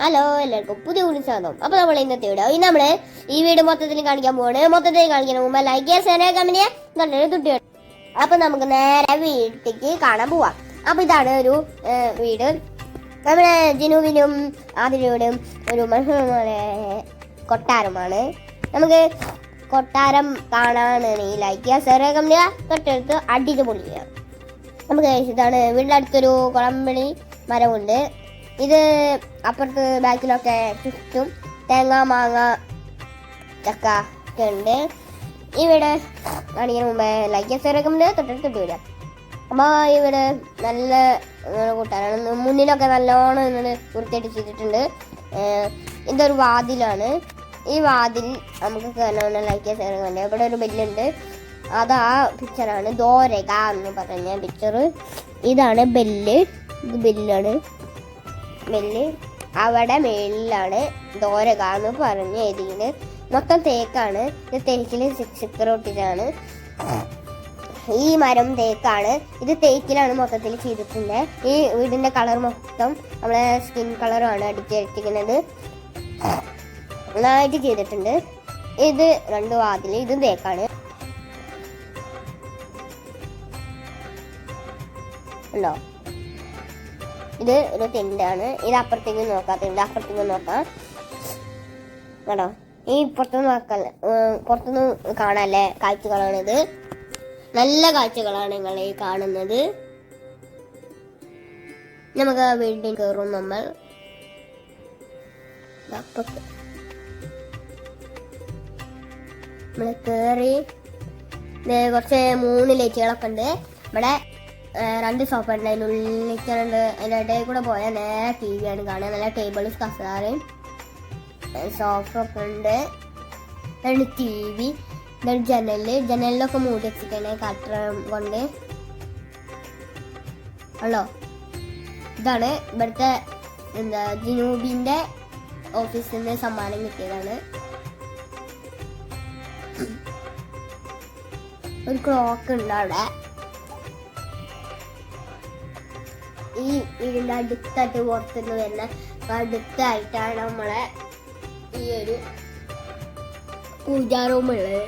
Hello എല്ലാവർക്കും പുതിയ കൂടി സ്വാഗതം. അപ്പൊ നമ്മൾ ഇന്നത്തെ വീഡിയോ ഇന്ന് നമ്മൾ ഈ വീട് മൊത്തത്തിൽ കാണിക്കാൻ പോവാണ്. മൊത്തത്തിൽ കാണിക്കാൻ മുമ്പ് ലൈക്ക് ചെയ്യാൻ ചെയ്യാൻ നല്ലൊരു തുട്ടി അപ്പൊ നമുക്ക് നേരെ വീട്ടിലേക്ക് കാണാൻ പോവാം. അപ്പൊ ഇതാണ് ഒരു വീട്. നമ്മുടെ ജിനുവിനും ആതിരയോടും ഒരു കൊട്ടാരമാണ്. നമുക്ക് കൊട്ടാരം കാണാനാണെങ്കിൽ ലൈക്ക് ചെയ്യുക കമന്റ് ചെയ്യുക തൊട്ടടുത്ത് അടിച്ച് പൊളിക്കുക നമുക്ക് ഇതാണ് വീടിന്റെ അടുത്തൊരു കുളമ്പളി മരമുണ്ട്. ഇത് അപ്പുറത്ത് ബാക്കിലൊക്കെ ചുറ്റും തേങ്ങ മാങ്ങ ചക്ക ഒക്കെ ഉണ്ട്. ഇവിടെ വീട് മുമ്പേ ലൈക്ക് ചേർക്കുമ്പോൾ തൊട്ടടുത്തിട്ട് വരാം അപ്പോൾ ഇവിടെ. വീട് നല്ല കൂട്ടാനാണ്. മുന്നിലൊക്കെ നല്ലോണം ഇങ്ങനെ വൃത്തിയായിട്ട് ചെയ്തിട്ടുണ്ട്. ഇതൊരു വാതിലാണ്. ഈ വാതിൽ നമുക്ക് കാണാൻ ലൈക്ക് ചേർക്കുന്നുണ്ട് ഇവിടെ ഒരു ബെല്ലുണ്ട്. അത് ആ പിക്ചറാണ് ദോരക എന്ന് പറഞ്ഞ പിക്ചർ ഇതാണ് ബെല്ല്. ഇത് ബെല്ലാണ്. ബെല്ല് അവിടെ മേളിലാണ് ദോരക എന്ന് പറഞ്ഞ് എഴുതിയത് മൊത്തം തേക്കാണ്. ഇത് തേക്കിൽ ചിക്കറോട്ടിലാണ് ഈ മരം തേക്കാണ്. ഇത് തേക്കിലാണ് മൊത്തത്തിൽ ചെയ്തിട്ടുണ്ട്. ഈ വീടിന്റെ കളർ മൊത്തം നമ്മളെ സ്കിൻ കളറുമാണ് അടിച്ചടിച്ചിരിക്കുന്നത് നന്നായിട്ട് ചെയ്തിട്ടുണ്ട്. ഇത് രണ്ട് വാതിൽ ഇതും തേക്കാണ്. ഉണ്ടോ? ഇത് ഒരു തെണ്ടാണ് ഇത് അപ്പുറത്തേക്ക് നോക്കാം. തെണ്ട് അപ്പുറത്തേക്ക് നോക്കാം. കേട്ടോ ഈ പുറത്തുനിന്ന് നോക്കാൻ പുറത്തുനിന്ന് കാണാല്ലേ? കാഴ്ചകളാണിത് നല്ല കാഴ്ചകളാണ് നിങ്ങൾ ഈ കാണുന്നത്. നമുക്ക് വീണ്ടും കയറും നമ്മൾ. നമ്മൾ കയറി കുറച്ച് മൂന്ന് ലൈറ്റുകളൊക്കെ ഉണ്ട്. ഇവിടെ രണ്ട് സോഫ ഉണ്ട്. അതിന്റെ ഉള്ളിലേക്കുണ്ട് അതിന്റെ ഇടയിൽ കൂടെ പോയാൽ നേരെ ടി വി ആണ് കാണുക. നല്ല ടേബിൾ കസാറയും സോഫ ഒക്കെ ഉണ്ട്. രണ്ട് ടി വി ഇതൊരു ജനൽ. ജനലിലൊക്കെ മൂടി വെച്ചിട്ടാണ് കട്ടർ കൊണ്ട്. ഉള്ളോ ഇതാണ് ഇവിടുത്തെ എന്താ ജിനൂബിന്റെ ഓഫീസിൽ നിന്ന് സമ്മാനം കിട്ടിയതാണ്. ഒരു ക്ലോക്ക് ഉണ്ട് അവിടെ. ഈ വീടിന്റെ അടുത്തായിട്ട് പുറത്തുനിന്ന് വരുന്ന അടുത്തായിട്ടാണ് നമ്മളെ ഈ ഒരു പൂജാ റൂം ഉള്ളത്.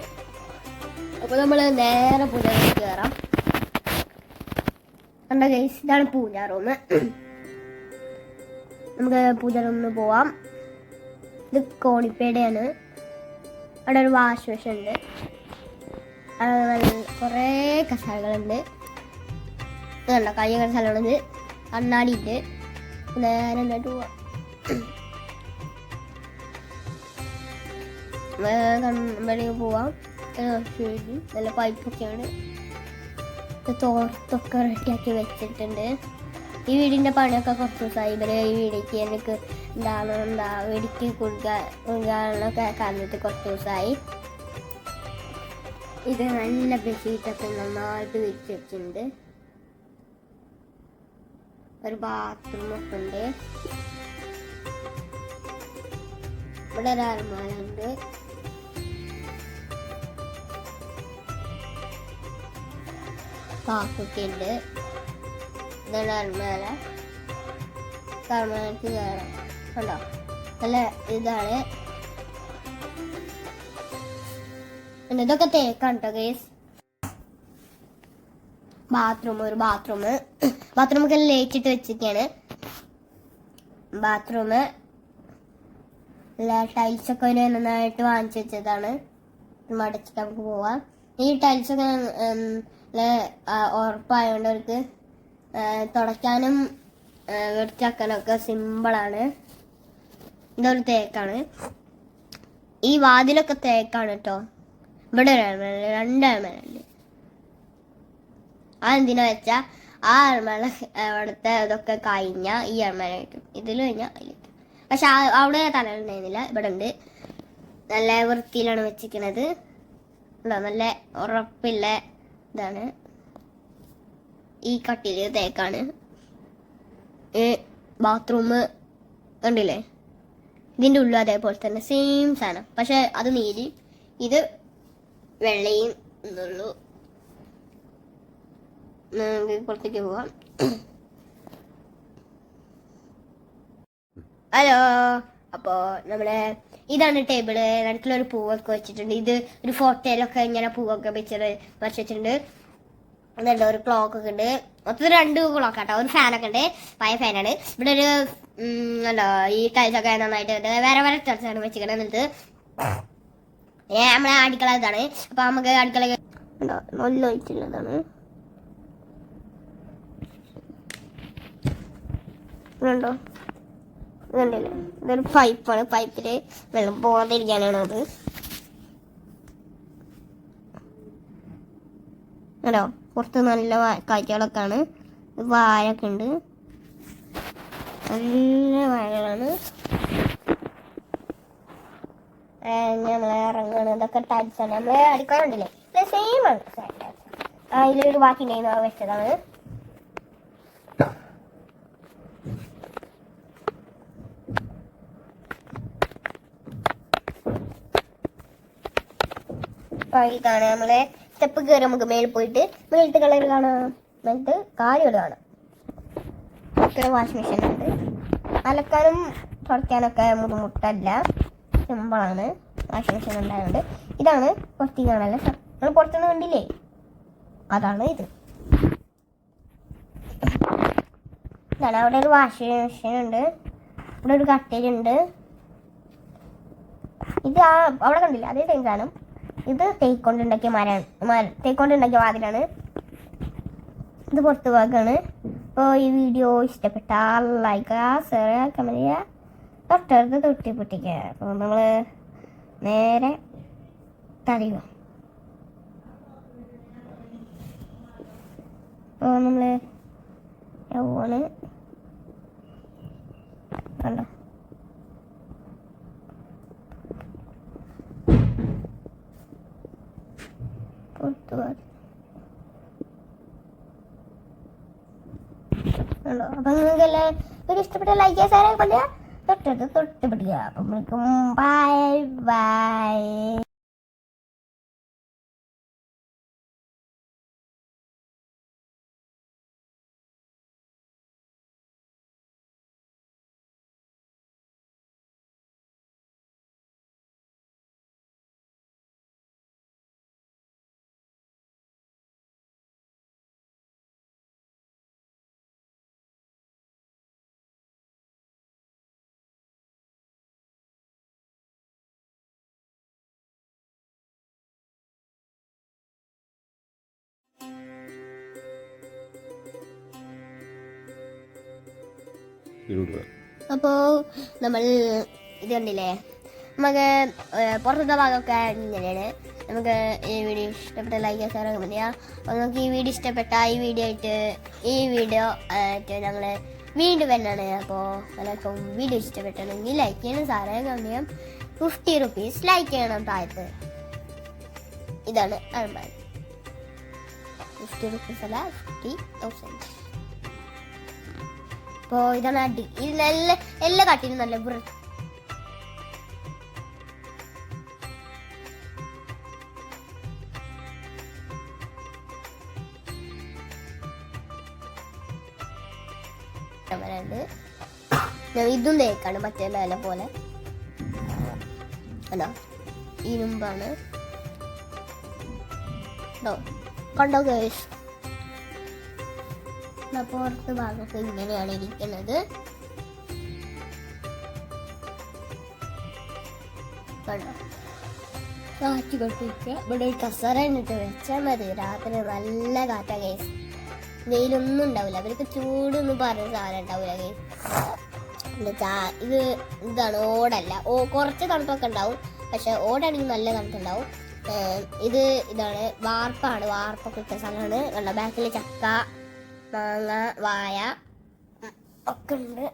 അപ്പൊ നമ്മൾ നേരെ പൂജ റൂമിൽ കയറാം കണ്ട കേസ് ഇതാണ് പൂജാ റൂം നമുക്ക് പൂജ റൂമിൽ പോവാം. ഇത് കോണിപ്പേടയാണ്. അവിടെ ഒരു വാഷ് മെഷീൻ ഉണ്ട്. അവിടെ കുറേ കസാലകളുണ്ട് കണ്ടോ? കൈ കസാലുള്ളത് കണ്ണാടി ഉണ്ട് നേരെ എന്നിട്ട് പോവാം? വെളിയിൽ പോവാം നല്ല പൈപ്പൊക്കെയാണ്. തോർത്തൊക്കെ റെഡിയാക്കി വെച്ചിട്ടുണ്ട്. ഈ വീടിന്റെ പണിയൊക്കെ കുറച്ച് ദിവസമായി. ഇവരെ ഈ വീടിക്ക് എനിക്ക് എന്താണ് എന്താ വീടിക്ക് കുടിക്കാനൊക്കെ കാരണത്ത് കുറച്ച് ദിവസമായി. ഇത് നല്ല ബെഡ്ഷീറ്റൊക്കെ നന്നായിട്ട് വെച്ചിട്ടുണ്ട്. ഒരു ബാത്റൂം ഒക്കെ ഉണ്ട്. ഇവിടെ ഒരു അലമാര ഉണ്ട്. പാക്കൊക്കെ ഉണ്ട്. ഇതാണ് അലമാര. അലമാരക്ക് കയറാം കണ്ടോ? നല്ല ഇതാണ്. ഇതൊക്കെ തേക്കാണ് കേട്ടോ ഗേസ് ബാത്റൂം ഒരു ബാത്റൂം ബാത്റൂമൊക്കെ ലൈറ്റ് ഇട്ട് വെച്ചിരിക്കുകയാണ് ബാത്റൂം ടൈൽസ് ഒക്കെ ഒരു നന്നായിട്ട് വാങ്ങിച്ചു വെച്ചതാണ്. മടച്ചിട്ട് നമുക്ക് പോവാം. ഈ ടൈൽസ് ഒക്കെ ഉം, നല്ല, ആ, ഉറപ്പായതുകൊണ്ട് അവർക്ക് തുടയ്ക്കാനും വൃത്തിയാക്കാനൊക്കെ സിമ്പിളാണ് ഇതൊരു തേക്കാണ്. ഈ വാതിലൊക്കെ തേക്കാണ് കേട്ടോ ഇവിടെ ഒരു അലമാര രണ്ട് അലമാരുണ്ട് അതെന്തിനാ വെച്ചാ ആ അലമാര അവിടുത്തെ ഇതൊക്കെ കഴിഞ്ഞ ഈ അലമാര കിട്ടും ഇതിൽ കഴിഞ്ഞാൽ പക്ഷെ അവിടെ തല ഉണ്ടായിരുന്നില്ല ഇവിടെ ഉണ്ട് നല്ല വൃത്തിയിലാണ് വെച്ചിരിക്കുന്നത് നല്ല ഉറപ്പില്ല ഇതാണ്. ഈ കട്ടിൽ തേക്കാണ്. ഈ ബാത്റൂം കണ്ടില്ലേ? ഇതിന്റെ ഉള്ളിൽ അതേപോലെ തന്നെ സെയിം സാധനം. പക്ഷെ അത് നീലി ഇത് വെള്ളയും എന്നുള്ളൂ പുറത്തേക്ക് പോവാം. ഹലോ അപ്പോ നമ്മളെ ഇതാണ് ടേബിൾ. ഒരു പൂവൊക്കെ വെച്ചിട്ടുണ്ട്. ഇത് ഒരു ഫോട്ടോയിലൊക്കെ ഇങ്ങനെ പൂവൊക്കെ വെച്ചിട്ട് വെച്ചിട്ടുണ്ട്. അതുണ്ട് ഒരു ക്ലോക്ക് ഒക്കെ ഉണ്ട്. മൊത്തത്തിൽ രണ്ട് ക്ലോക്ക് ആട്ടോ. ഒരു ഫാനൊക്കെ ഉണ്ട്. പഴയ ഫാനാണ് ഇവിടെ ഒരു എന്താ ഈ കഴിച്ചൊക്കെ നന്നായിട്ട് വേറെ വേറെ ടൈൽസാണ് വെച്ചിരിക്കണത് എന്നിട്ട്. നമ്മളെ അടുക്കള ഇതാണ്. അപ്പൊ നമുക്ക് അടുക്കള നല്ല ഒഴിച്ചുള്ളതാണ് ഇതുണ്ടോ? ഇതുണ്ടല്ലേ? ഇതൊരു പൈപ്പാണ് പൈപ്പിൽ വെള്ളം പോകാതിരിക്കാനാണ് അത്. അല്ലോ പുറത്ത് നല്ല കാറ്റുകളൊക്കെ ആണ് വാഴൊക്കെ ഉണ്ട് നല്ല വാഴകളാണ്. നമ്മൾ ഇറങ്ങണം. ഇതൊക്കെ ടൈൽസ് ആണ്. അടിക്കാറുണ്ടല്ലേ? സെയിം ആണ്. അതിലൊരു ബാക്കി ഉണ്ടായിരുന്നു വെച്ചതാണ്. ആ, കാണാം നമ്മളെ സ്റ്റെപ്പ് കയറി നമുക്ക് മേളിൽ പോയിട്ട് മേളത്തെ കളർ കാണാം മേലത്ത് കാര്യങ്ങൾ കാണാം. ഇത്ര വാഷിംഗ് മെഷീൻ ഉണ്ട്. അലക്കാനും തുടയ്ക്കാനൊക്കെ മുട്ടല്ല സിമ്പിളാണ് വാഷിംഗ് മെഷീൻ ഉണ്ടായതുകൊണ്ട് ഇതാണ് പുറത്തേക്ക് കാണാനുള്ള നമ്മൾ പുറത്തുനിന്ന് കണ്ടില്ലേ? അതാണ് ഇത്. ഇതാണ് അവിടെ ഒരു വാഷിംഗ് മെഷീൻ ഉണ്ട്. ഇവിടെ ഒരു കട്ടലുണ്ട് ഇത് ആ അവിടെ കണ്ടില്ല? അതേ ടൈം സാധനം ഇത് തേക്കൊണ്ടുണ്ടാക്കിയ മരമാണ് മര തേക്കൊണ്ടുണ്ടാക്കിയ വാതിലാണ്. ഇത് പുറത്ത് ഭാഗമാണ് അപ്പോൾ ഈ വീഡിയോ ഇഷ്ടപ്പെട്ടാൽ ലൈക്ക് ഷെയർ കമന്റ് ചെയ്യുക തൊട്ടടുത്ത് തൊട്ടി പൊട്ടിക്കുക. അപ്പോൾ നമ്മൾ നേരെ തടയുക. അപ്പോൾ നമ്മൾ ഓണ്. കണ്ടോ? പുറത്ത് ആണോ അപ്പൊ നിങ്ങൾക്ക് എല്ലാം വീഡിയോ ഇഷ്ടപ്പെട്ട ലൈക്ക് ചെയ്യാൻ സാധനം കൊല്ലുക തൊട്ടടുത്ത് തൊട്ട് പിടിക്കുക അപ്പം ബൈ ബൈ അപ്പോൾ നമ്മൾ ഇത് കണ്ടില്ലേ? നമുക്ക് പുറത്തത്തെ ഭാഗമൊക്കെ ഇങ്ങനെയാണ്. നമുക്ക് ഈ വീഡിയോ ഇഷ്ടപ്പെട്ട ലൈക്ക് ചെയ്യാൻ കമന്റ് അപ്പോൾ നമുക്ക് ഈ വീഡിയോ ഇഷ്ടപ്പെട്ട ഈ വീഡിയോ ആയിട്ട് ഈ വീഡിയോ ആയിട്ട് ഞങ്ങൾ വീണ്ടും വരുന്നതാണ് അപ്പോ എല്ലാവർക്കും വീഡിയോ ഇഷ്ടപ്പെട്ടെങ്കിൽ ലൈക്ക് ചെയ്യണം സാറേ കമന്റ് ഫിഫ്റ്റി റുപ്പീസ് ലൈക്ക് ചെയ്യണം താഴത്ത്. ഇതാണ് അറുപത് ഫിഫ്റ്റി റുപ്പീസ് ഫിഫ്റ്റി തൗസൻഡ് അപ്പോൾ ഇതാണ് അടി. ഇത് നല്ല എല്ലാ കട്ടിനും നല്ല വൃ ഉണ്ട് ഇതും തേക്കാണ് മറ്റേ ഇല പോലെ. അല്ല ഇരുമ്പാണ്. ട്ടോ. കണ്ടോ ഗേഴ്സ് പുറത്ത് ഭാഗത്ത് ഇങ്ങനെയാണ് ഇരിക്കുന്നത്. കണ്ടോ? കാറ്റ് കൊട്ടിട്ട് ഇവിടെ ഒരു കസറ ഇട്ട് വെച്ചാൽ മതി. രാത്രി നല്ല കാറ്റാ കേസ് വെയിലൊന്നും ഉണ്ടാവില്ല. അവർക്ക് ചൂടൊന്നും പറഞ്ഞ സാധനം ഉണ്ടാവില്ല കേസ് എന്താ ഇത് ഇതാണ് ഓടല്ല. ഓ കുറച്ച് തണുപ്പൊക്കെ ഉണ്ടാവും. പക്ഷെ ഓടാണെങ്കിൽ നല്ല തണുപ്പുണ്ടാവും. ഇത് ഇതാണ്. വാർപ്പാണ്. വാർപ്പൊക്കെ ഇട്ട സ്ഥലമാണ്. കണ്ടോ? ബാക്കിൽ ചക്ക മാങ്ങ വായ ഒക്കെ ഉണ്ട്.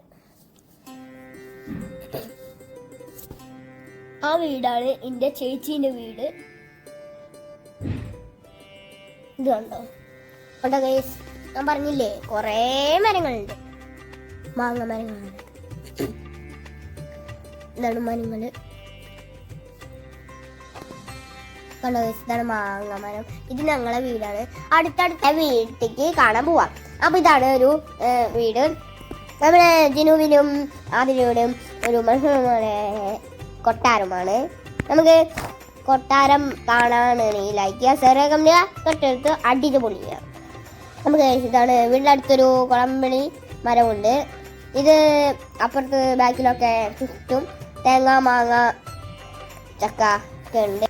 ആ വീടാണ് എന്റെ ചേച്ചീന്റെ വീട്. ഇത് കണ്ടോ? ഗൈസ് ഞാൻ പറഞ്ഞില്ലേ? കുറേ മരങ്ങളുണ്ട്. മാങ്ങ മരങ്ങളുണ്ട്. ഇതാണ് മരങ്ങൾ. കണ്ടോ മാങ്ങ മരം. ഇത് ഞങ്ങളെ വീടാണ്. അടുത്തടുത്ത വീട്ടിലേക്ക് കാണാൻ പോവാം. അപ്പൊ ഇതാണ് ഒരു വീട്. നമ്മുടെ ജിനുവിനും ആദിലൂടും ഒരു കൊട്ടാരമാണ്. നമുക്ക് കൊട്ടാരം കാണാനാണെങ്കിൽ ലൈക്ക് ചെയ്യുക സെറേ കമ്മിയ തൊട്ടടുത്ത് പൊളിക്കുക നമുക്ക് ഇതാണ് വീടിന്റെ അടുത്തൊരു കുളമ്പളി മരമുണ്ട്. ഇത് അപ്പുറത്ത് ബാക്കിലൊക്കെ ചുറ്റും തേങ്ങ മാങ്ങ ചക്ക ഒക്കെ ഉണ്ട്.